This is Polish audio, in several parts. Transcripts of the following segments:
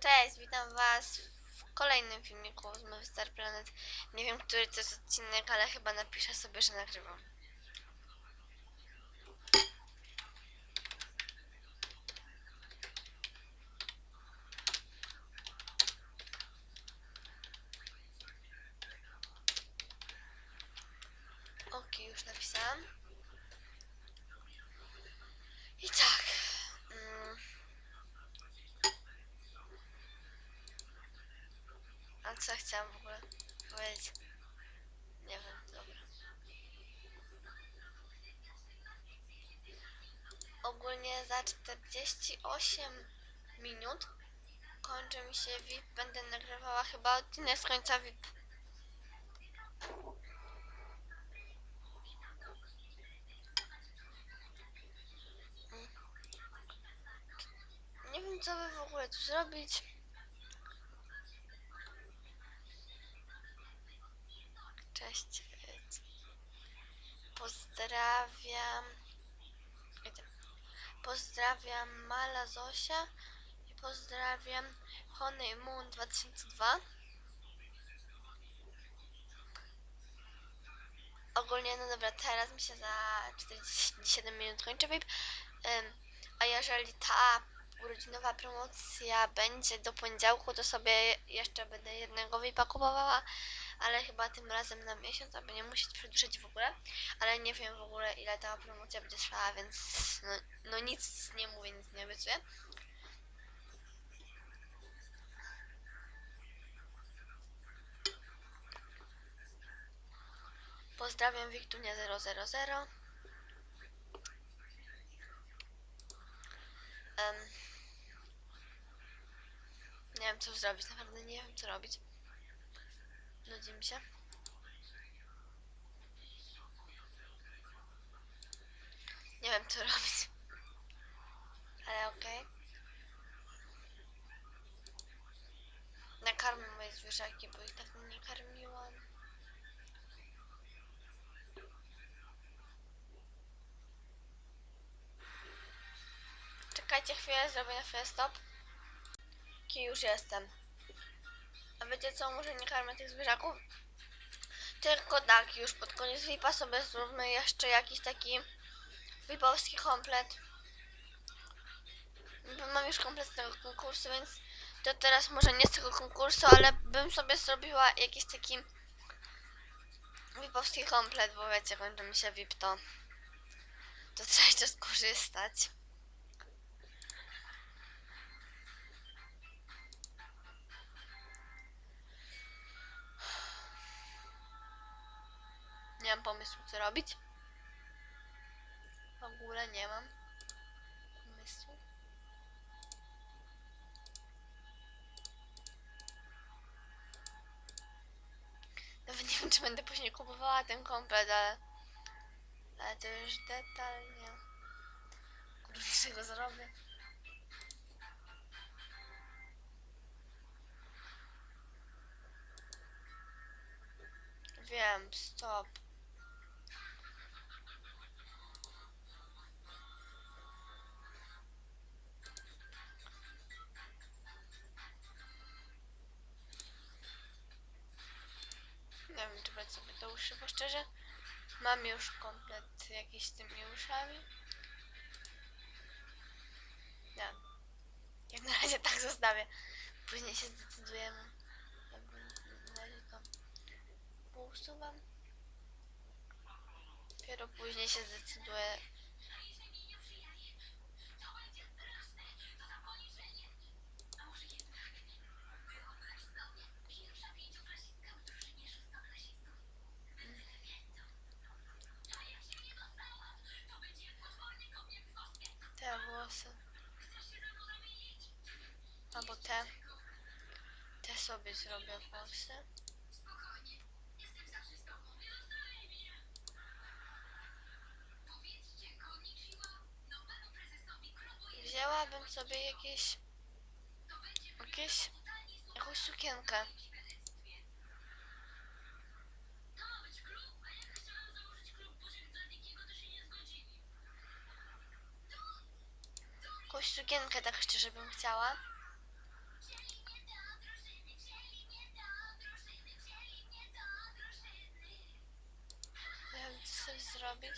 Cześć, witam was w kolejnym filmiku z Movie Star Planet. Nie wiem, który to jest odcinek, ale chyba napiszę sobie, że nagrywam. Ok, już napisałam. I tak. Mm. A co chciałam w ogóle powiedzieć? Nie wiem, dobra. Ogólnie za 48 minut kończy mi się VIP. Będę nagrywała chyba odcinek z końca VIP. Nie wiem, co by w ogóle tu zrobić. Cześć. Pozdrawiam. Pozdrawiam Mala Zosia i pozdrawiam Honey Moon 2002. Ogólnie, no dobra, teraz mi się za 47 minut kończy VIP. A jeżeli ta urodzinowa promocja będzie do poniedziałku, to sobie jeszcze będę jednego VIPa kupowała, ale chyba tym razem na miesiąc, aby nie musieć przedłużać w ogóle. Ale nie wiem w ogóle ile ta promocja będzie trwała, więc no, no nic nie mówię, nic nie obiecuję. Pozdrawiam Wiktunia 000. Em, nie wiem co zrobić, naprawdę nie wiem co robić. Nudzi mi się. Nie wiem co robić. Ale okej. Nakarmię moje zwierzaki, bo ich tak nie karmiłam. Czekajcie chwilę, zrobię na chwilę stop. Ki już jestem. Wiecie co, może nie karmię tych zwierzaków? Tylko tak, już pod koniec VIPa sobie zróbmy jeszcze jakiś taki VIPowski komplet. Mam już komplet tego konkursu, więc to teraz może nie z tego konkursu, ale bym sobie zrobiła jakiś taki VIPowski komplet, bo wiecie, kończy mi się VIP, to to trzeba jeszcze skorzystać. Nie mam pomysłu, co robić. W ogóle nie mam pomysłu. Nawet nie wiem, czy będę później kupowała ten komplet, ale... Ale to już detalnie. Kurde, czego zrobię? Wiem, stop. Wiem, czy sobie to uszy, bo szczerze mam już komplet jakiś z tymi uszami. Nie. Jak na razie tak zostawię. Później się zdecydujemy. Jakby na razie to pousuwam. Dopiero później się zdecyduję. Włosy. Albo te. Te sobie zrobię włosy. Wzięłabym sobie jakieś... Jakieś... Jakąś sukienkę. jakąś sukienkę tak szczerze bym chciała. Co zrobić.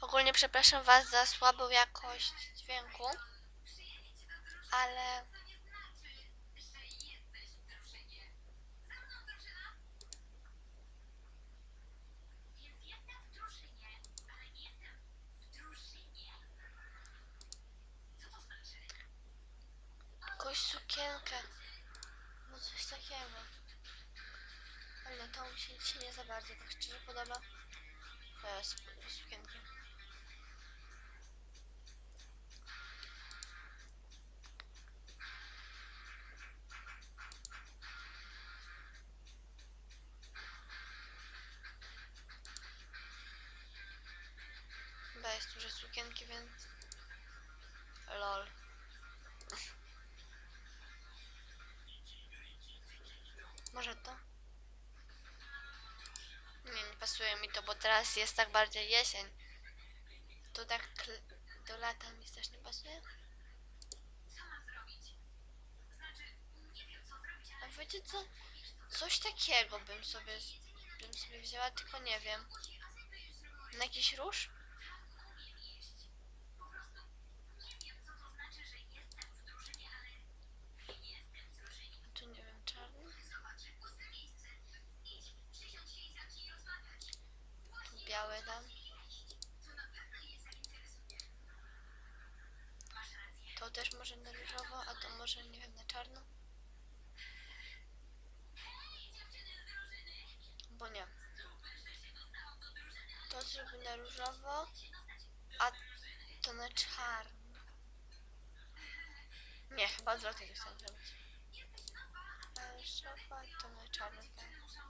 Ogólnie przepraszam Was za słabą jakość dźwięku, ale... sukienkę, no coś takiego. Ale to mi się dzisiaj nie za bardzo tak szczerze podoba. E, sukienki. Chyba jest duże sukienki, więc... Lol. To, bo teraz jest tak bardziej jesień. To tak do lata mi też nie pasuje. A wiecie co? Coś takiego bym sobie, bym sobie wzięła, tylko nie wiem. Na jakiś róż? A tu nie wiem, czarny? Dam. To też może na różowo, a to może, nie wiem, na czarno? Bo nie. To zrobię na różowo, a to na czarno. Nie, chyba odwrotnie to chcę zrobić. Różowo, to na czarno. tak.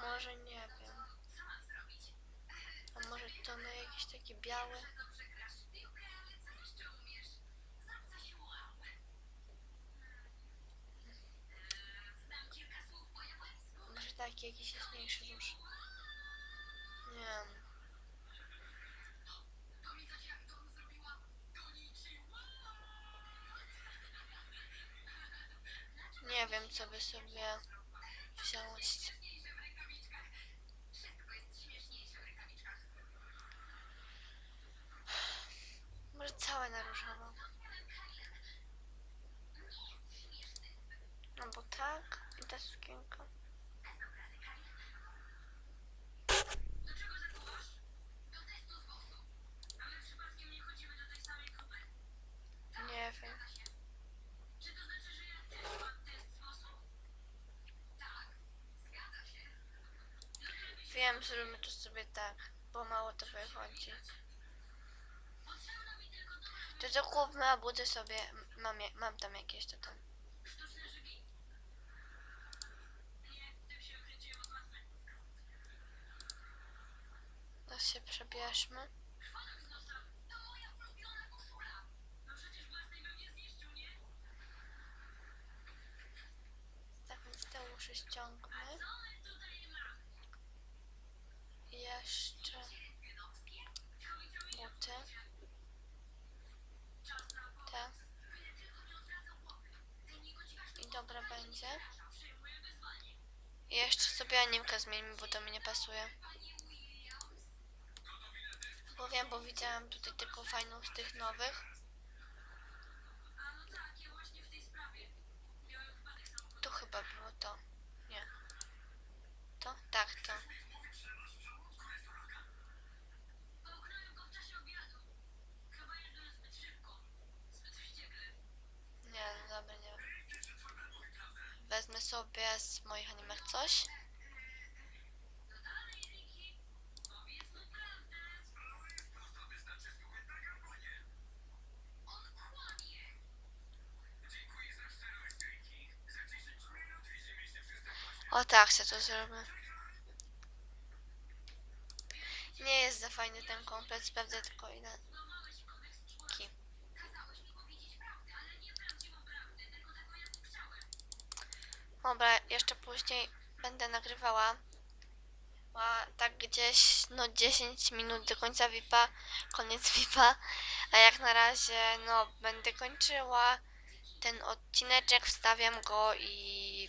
Może nie wiem. A może to na jakiś taki biały? Może taki jakiś jaśniejszy róż. Nie wiem. Nie wiem, co by sobie wziąć. Może całe na. No bo tak i ta sukienka. Nie wiem. Wiem, zrobimy to sobie tak, bo mało to wychodzi. To to kupmy, a budę sobie, mam, mam tam jakieś to tam. To się przebierzmy. Tak więc te uszy ściągmy. I jeszcze buty. Te. I dobra będzie. Jeszcze sobie animkę zmienimy, bo to mi nie pasuje. Bo wiem, bo widziałam tutaj tylko fajną z tych nowych. To chyba było to. Nie. To? Tak, to. Nie, no dobra, nie wiem. Wezmę sobie z moich animach coś. O tak, się to zrobię. Nie jest za fajny ten komplet, sprawdzę tylko ile. Ki. Dobra, jeszcze później będę nagrywała. Tak gdzieś no 10 minut do końca VIPa, koniec VIPa. A jak na razie no będę kończyła ten odcineczek, wstawiam go i